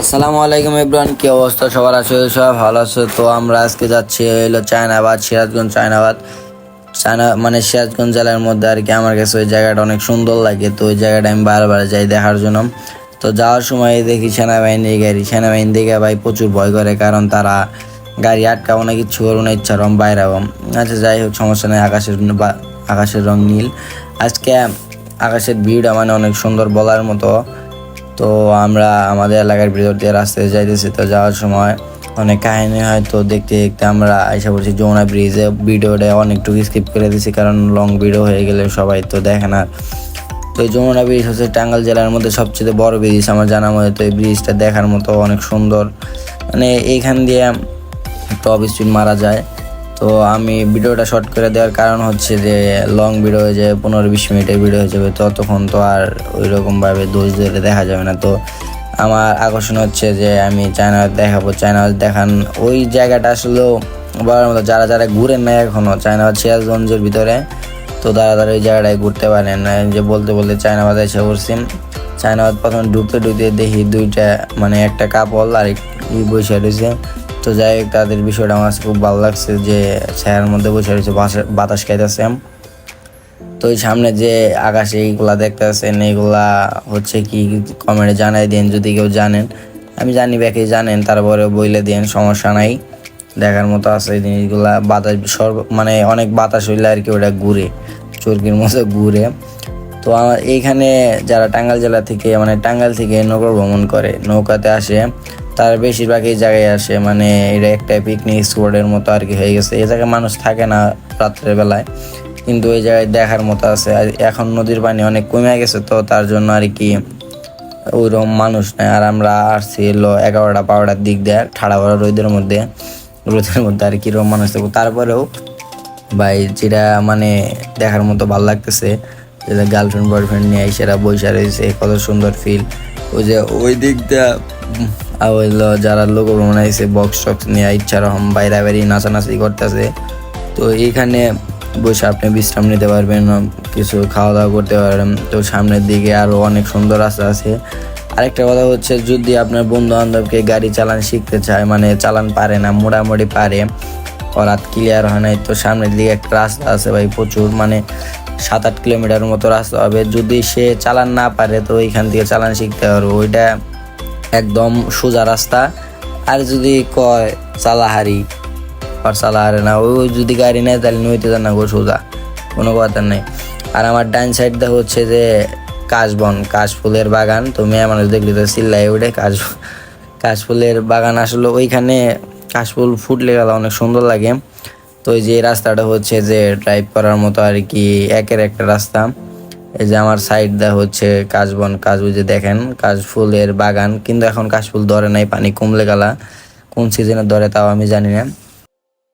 আসসালামু আলাইকুম ইব্রান কি অবস্থা? সবার আছে সব ভালো আছে। তো আমরা আজকে যাচ্ছি হলো চায়নাবাদ, সিরাজগঞ্জ চায়নাবাদ। চায়না মানে সিরাজগঞ্জ জেলার মধ্যে আর কি, আমার কাছে ওই জায়গাটা অনেক সুন্দর লাগে। তো ওই জায়গাটা আমি বারবার যাই দেখার জন্য। তো যাওয়ার সময় দেখি সেনাবাহিনীর গাড়ি, সেনাবাহিনী দেখে ভাই প্রচুর ভয় করে, কারণ তারা গাড়ি আটকাবো না, কিচ্ছু করব না, ইচ্ছা রং বাইরে আচ্ছা যাই হোক, সমস্যা নেই, আকাশের আকাশের রং নীল। আজকে আকাশের ভিড়টা মানে অনেক সুন্দর বলার মতো। তো আমরা আমাদের এলাকার ভিতর দিয়ে রাস্তায় যাইতেছি। তো যাওয়ার সময় অনেক কাহিনী হয়তো দেখতে দেখতে আমরা আইসা পড়ছি যমুনা ব্রিজে। ভিডিওটা অনেকটুকু স্কিপ করে দিছি, কারণ লং ভিডিও হয়ে গেলে সবাই তো দেখে না। তো এই যমুনা ব্রিজ হচ্ছে টাঙ্গাল জেলার মধ্যে সবচেয়ে বড় ব্রিজ। আমার জানা মতে তো এই ব্রিজটা দেখার মতো অনেক সুন্দর। মানে এইখান দিয়ে টপ স্পিড মারা যায়। তো আমি ভিডিওটা শর্ট করে দেওয়ার কারণ হচ্ছে যে লং ভিডিও হয়ে যাবে, পনেরো বিশ মিনিটের ভিডিও হয়ে যাবে, ততক্ষণ তো আর ওই রকমভাবে দোষ ধরে দেখা যাবে না। তো আমার আকর্ষণ হচ্ছে যে, আমি চায়না দেখাবো। চায়না দেখান, ওই জায়গাটা আসলেও বলার মতো যারা যারা ঘুরেন না এখনও চায়না সিরাজগঞ্জের ভিতরে, তো তারা তারা ওই জায়গাটায় ঘুরতে পারেন। যে বলতে বলতে চায়নাবাদ এসে পড়ছি। চায়নাবাদ প্রথমে ঢুকতে ঢুকতে দেখি দুইটা মানে একটা কাপল আর বসে রয়েছে। তো যাই হোক, তাদের বিষয়টা আমার খুব ভালো লাগছে যে ছায়ার মধ্যে বসে রয়েছে বাতাস খাইতেছে। তো ওই সামনে যে আকাশে এইগুলা দেখতেছেন, এইগুলা হচ্ছে কি কমেন্টে জানাই দিন, যদি কেউ জানেন। আমি জানি ব্যাকে জানেন তারপরে বইলে দিন, সমস্যা নাই। দেখার মতো আছে এই জিনিসগুলা। বাতাস সর্ব মানে অনেক বাতাস হইলে আর কি ওটা ঘুরে, চরকির মতো ঘুরে। তো আমার এইখানে যারা টাঙ্গাইল জেলা থেকে মানে টাঙ্গাইল থেকে নৌকা ভ্রমণ করে, নৌকাতে আসে তার বেশিরভাগ এই জায়গায় আসে মানে এটা একটা পিকনিক স্পটের মতো আর কি হয়ে গেছে। এই জায়গায় মানুষ থাকে না রাত্রের বেলায় কিন্তু এই জায়গায় দেখার মতো আছে। আর এখন নদীর পানি অনেক কমে গেছে তো তার জন্য আর কি ওইরকম মানুষ নেই। আর আমরা আসছি এলো এগারোটা বারোটার দিক দিয়ে ঠাড়া ভরা রোদের মধ্যে রোদের মধ্যে আর কীরকম মানুষ থাকব। তারপরেও ভাই যেটা মানে দেখার মতো ভালো লাগতেছে যে গার্লফ্রেন্ড বয়ফ্রেন্ড নিয়ে সেটা বৈশা রয়েছে কত সুন্দর ফিল ওই যে ওই উম, আর হইল যারা লোক ভ্রমণ আইসে বক্স টক্স নিয়ে ইচ্ছা রকম বাইরে বাইরে নাচানাচি করতেছে। তো এইখানে বসে আপনি বিশ্রাম নিতে পারবেন, কিছু খাওয়া দাওয়া করতে পারবেন। তো সামনের দিকে আরও অনেক সুন্দর রাস্তা আছে। আরেকটা কথা হচ্ছে, যদি আপনার বন্ধু বান্ধবকে গাড়ি চালান শিখতে চায় মানে চালান পারে না, মোটামুটি পারে রাত ক্লিয়ার হয় নাই, তো সামনের দিকে একটা রাস্তা আছে ভাই, প্রচুর মানে সাত আট কিলোমিটার মতো রাস্তা হবে। যদি সে চালান না পারে, তো ওইখান থেকে চালান শিখতে পারব। ওইটা একদম সোজা রাস্তা। আর যদি কয়, চালাহারি। আর চালাহারে না ওই যদি গাড়ি নেয়, তাহলে নইতে যান না গো, সোজা। কোনো কথা নেই। আর আমার ডাইন সাইডটা হচ্ছে যে, কাশবন। কাশফুলের বাগান। তো মেয়ে মানুষ দেখলে তো চিল্লাই ওঠে, কাশ কাশফুলের বাগান আসলে ওইখানে কাশফুল ফুটলে গেলে অনেক সুন্দর লাগে। তো এই যে রাস্তাটা হচ্ছে যে ড্রাইভ করার মতো আর কি, একের একটা রাস্তা। এই যে আমার সাইড দা হচ্ছে কাশবন কাশ যে দেখেন কাশফুলের বাগান। কিন্তু এখন কাশফুল ধরে নাই, পানি কমলে গেলা। কোন সিজনে ধরে তাও আমি জানি না।